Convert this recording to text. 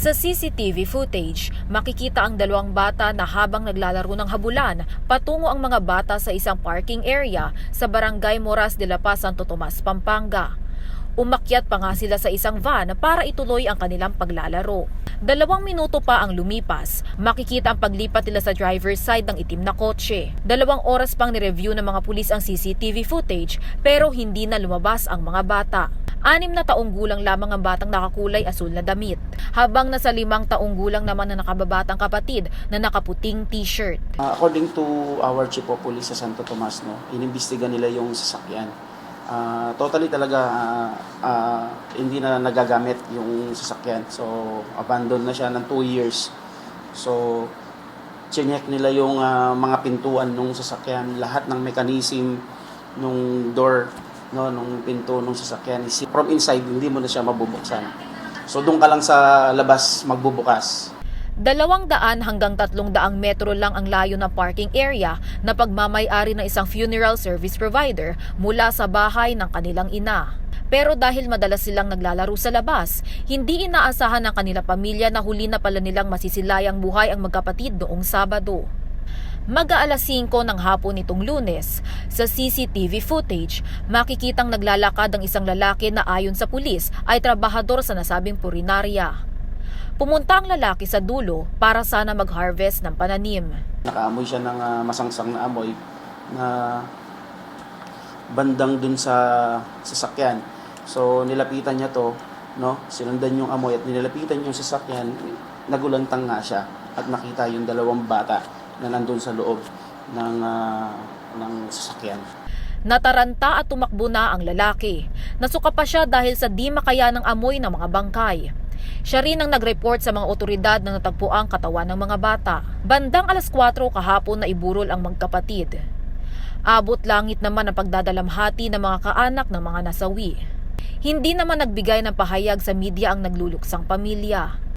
Sa CCTV footage, makikita ang dalawang bata na habang naglalaro ng habulan, patungo ang mga bata sa isang parking area sa Barangay Moras de la Paz, Santo Tomas, Pampanga. Umakyat pa nga sila sa isang van para ituloy ang kanilang paglalaro. Dalawang minuto pa ang lumipas, makikita ang paglipat nila sa driver's side ng itim na kotse. Dalawang oras pang nireview ng mga pulis ang CCTV footage pero hindi na lumabas ang mga bata. Anim na taong gulang lamang ang batang nakakulay asul na damit, habang nasa limang taong gulang naman na nakababatang kapatid na nakaputing t-shirt. Uh, according to our chief of police sa Santo Tomas, no, inimbestiga nila yung sasakyan. Ah, totally talaga ah, ah, hindi na nagagamit yung sasakyan. So, abandoned na siya ng 2 years. So, chinek nila yung ah, mga pintuan ng sasakyan, lahat ng mechanism nung door, no, nung pinto ng sasakyan. From inside, hindi mo na siya mabubuksan. So, doon ka lang sa labas magbubukas. Dalawang daan hanggang tatlong daang metro lang ang layo ng parking area na pagmamayari ng isang funeral service provider mula sa bahay ng kanilang ina. Pero dahil madalas silang naglalaro sa labas, hindi inaasahan ng kanilang pamilya na huli na pala nilang masisilayang buhay ang magkapatid noong Sabado. Mag-aalas 5 ng hapon nitong lunes, sa CCTV footage, makikitang naglalakad ang isang lalaki na ayon sa pulis ay trabahador sa nasabing purinarya. Pumunta ang lalaki sa dulo para sana mag-harvest ng pananim. Nakaamoy siya ng ah, masangsang na amoy na bandang dun sa sasakyan. So nilapitan niya to, no? Sinundan yung amoy at nilapitan yung sasakyan. Nagulantang nga siya at nakita yung dalawang bata na nandun sa loob ng ah, ng sasakyan. Nataranta at tumakbo na ang lalaki. Nasuka pa siya dahil sa di makaya ng amoy ng mga bangkay. Siya rin ang nag-report sa mga otoridad na natagpo ang katawan ng mga bata. Bandang alas 4 kahapon na iburol ang magkapatid. Abot langit naman ang pagdadalamhati ng mga kaanak ng mga nasawi. Hindi naman nagbigay ng pahayag sa media ang nagluluksang pamilya.